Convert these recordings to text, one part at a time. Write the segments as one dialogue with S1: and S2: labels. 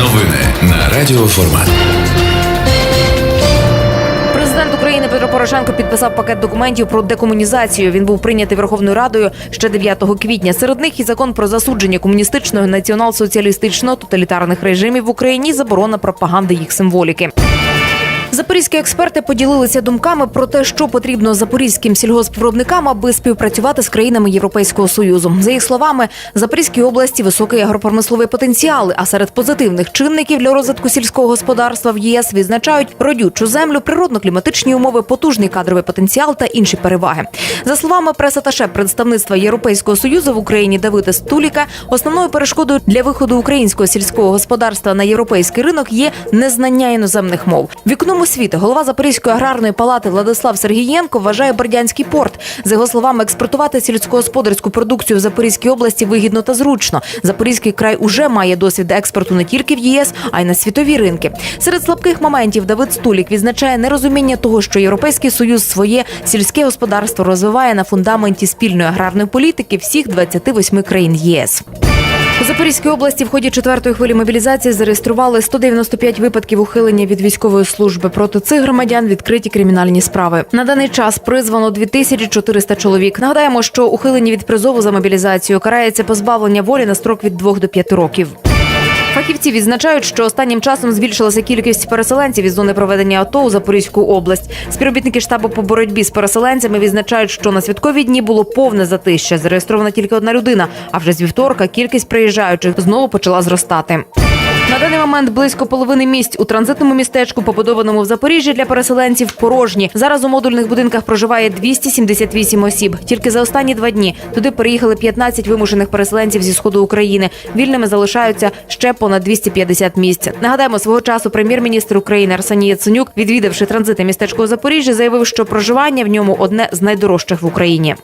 S1: Новини на Радіо Формат.
S2: Президент України Петро Порошенко підписав пакет документів про декомунізацію. Він був прийнятий Верховною Радою ще 9 квітня. Серед них і закон про засудження комуністичного націонал-соціалістичного тоталітарних режимів в Україні, заборона пропаганди їх символіки. Запорізькі експерти поділилися думками про те, що потрібно запорізьким сільгоспвиробникам, аби співпрацювати з країнами Європейського союзу. За їх словами, Запорізькій області високий агропромисловий потенціал. А серед позитивних чинників для розвитку сільського господарства в єС відзначають родючу землю, природно-кліматичні умови, потужний кадровий потенціал та інші переваги. За словами пресаташе представництва Європейського союзу в Україні Давида Стуліка, основною перешкодою для виходу українського сільського господарства на європейський ринок є незнання іноземних мов. Вікном світ голова Запорізької аграрної палати Владислав Сергієнко вважає Бердянський порт. За його словами, експортувати сільськогосподарську продукцію в Запорізькій області вигідно та зручно. Запорізький край уже має досвід експорту не тільки в ЄС, а й на світові ринки. Серед слабких моментів Давид Стулік відзначає нерозуміння того, що Європейський союз своє сільське господарство розвиває на фундаменті спільної аграрної політики всіх 28 країн ЄС. У Запорізькій області в ході четвертої хвилі мобілізації зареєстрували 195 випадків ухилення від військової служби. Проти цих громадян відкриті кримінальні справи. На даний час призвано 2400 чоловік. Нагадаємо, що ухилення від призову за мобілізацію карається позбавлення волі на строк від 2 до 5 років. Фахівці відзначають, що останнім часом збільшилася кількість переселенців із зони проведення АТО у Запорізьку область. Співробітники штабу по боротьбі з переселенцями відзначають, що на святкові дні було повне затища. Зареєстрована тільки одна людина. А вже з вівторка кількість приїжджаючих знову почала зростати. На даний момент близько половини місць у транзитному містечку, побудованому в Запоріжжі для переселенців, порожні. Зараз у модульних будинках проживає 278 осіб. Тільки за останні два дні туди переїхали 15 вимушених переселенців зі сходу України. Вільними залишаються ще понад 250 місць. Нагадаємо, свого часу прем'єр-міністр України Арсеній Яценюк, відвідавши транзити містечко у Запоріжжі, заявив, що проживання в ньому одне з найдорожчих в Україні.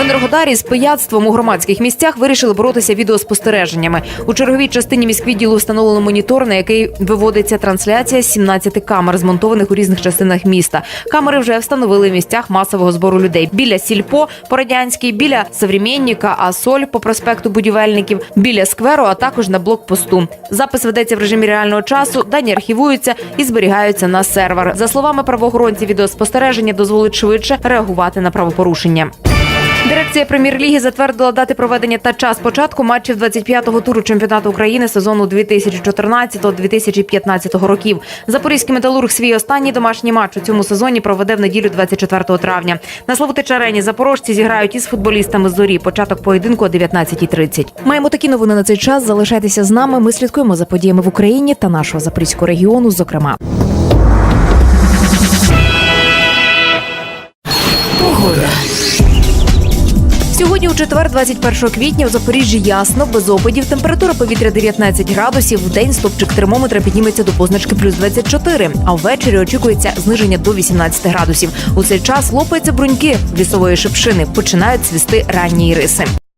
S2: Енергодарі з пияцтвом у громадських місцях вирішили боротися відеоспостереженнями. У черговій частині міськвідділу встановлено монітор, на який виводиться трансляція з 17 камер, змонтованих у різних частинах міста. Камери вже встановили в місцях масового збору людей біля сільпо по радянській, біля Современника, Асоль по проспекту будівельників, біля скверу, а також на блокпосту. Запис ведеться в режимі реального часу. Дані архівуються і зберігаються на сервер. За словами правоохоронців, відеоспостереження дозволить швидше реагувати на правопорушення. Дирекція прем'єр-ліги затвердила дати проведення та час початку матчів 25-го туру чемпіонату України сезону 2014-2015 років. Запорізький металург свій останній домашній матч у цьому сезоні проведе в неділю 24 травня. На Славутич арені запорожці зіграють із футболістами зорі. Початок поєдинку о 19.30. Маємо такі новини на цей час. Залишайтеся з нами. Ми слідкуємо за подіями в Україні та нашого запорізького регіону. Зокрема. Сьогодні у четвер, 21 квітня, у Запоріжжі ясно, без опадів. Температура повітря 19 градусів. В день стопчик термометра підніметься до позначки плюс 24, а ввечері очікується зниження до 18 градусів. У цей час лопаються бруньки лісової шипшини, починають свісти ранні риси.